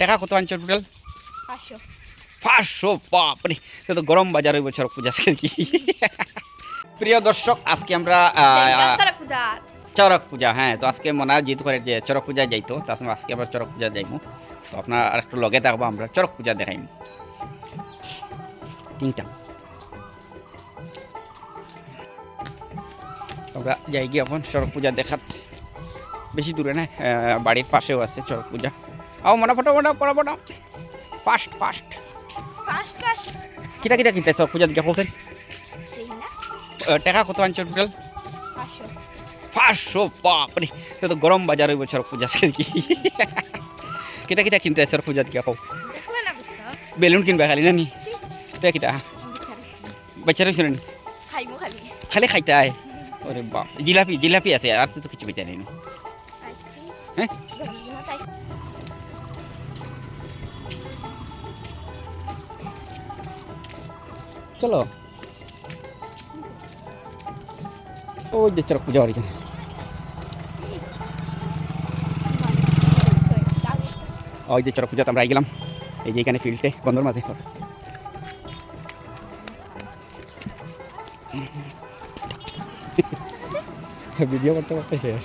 টাকা কত আনছো টোটাল পাঁচশো। বাপরে এটা তো গরম বাজার হইব চরক পূজা আজকে কি প্রিয় দর্শক আজকে আমরা চরক পূজা। হ্যাঁ তো আজকে মনে হয় যেহেতু করে যে চরক পূজা যাইতো তার সঙ্গে আজকে আমরা চরক পূজা যাইবো। তো আপনার আর একটু লগে থাকব আমরা চরক পূজা দেখাইম। তিনটা। আমরা যাই গিয়ে এখন চরক পূজা দেখাত। বেশি দূরে না বাড়ির পাশেও আছে চরক পূজা। আও ফটো পড়া পড়া ফাস্ট ফাস্ট ফার্স্ট ফার্স্ট কিটা কিটা কিনতে চরক পূজা দিকে বলছেন ঠিক না টাকা কত আনছো টোটাল পাঁচশো বাপরে তো গরম বাজার হইব চরক পূজা কি কিতা কিতা কিনতে চরক পূজা দিকে না বুঝতে বেলুন কিনবে খালি না নি। তা কিতা বাচ্চারা ছিল নি খালি খাইতে আয় ওরে বাপ জিলাপি জিলাপি আছে আর তো কিছু কিনতে নেই হ্যাঁ? চলো। ওই যে চরক পূজা হরিখানে ওই যে চরক পূজাতে আমরা গেলাম। এই যে এখানে ফিল্ডে বন্ধুর মাঝে। ভিডিও করতে করতে শেষ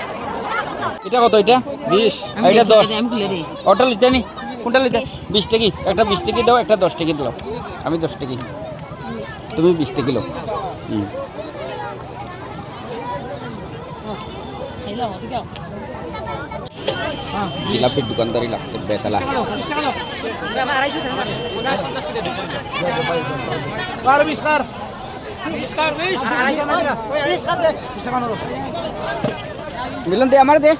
এটা কত এটা? বিশ। এটা দশ। ওটা লিতে নি? কোনটা লিতে বিশ। টাকি। একটা বিশ টাকি দাও একটা দশ টাকি দাও। আমি দশ টাকি। তুমি বিশ টাকি লো হুম। জিলাপির দোকানদারি লাগছে বেতলা। মিলন দে, আমার দে।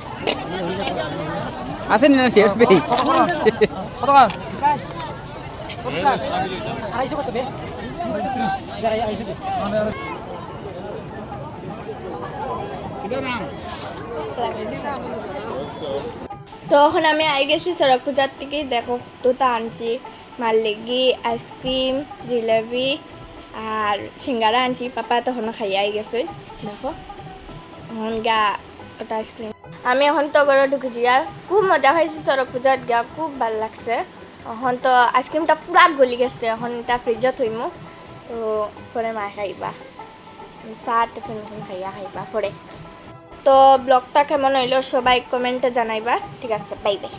আসেন না, শেষ পেয়ে তো এখন আমি আই গেছি সড়ক পূজার থেকে দেখো দুটা আনছি মার লেগি আইসক্রিম, জিলাপি, আর সিঙ্গারা আনছি। পাপা তখন খাই আই গেছে, দেখো। এখন গা ওটা আইসক্রিম আমি এখন তো ঘরে ঢুকেছি আর খুব মজা হয়েছে সড়ক পূজাত গিয়া, খুব ভালো লাগছে। এখন তো আইসক্রিমটা পুরা গলি গেছে, এখন এটা ফ্রিজত থইমু তো পরে মা, খাইবা। চাহ টিফিন খাইয়া খাইবা পরে তো ব্লগটা কেমন হইল, সবাই কমেন্টে জানাইবা। ঠিক আছে বাই বাই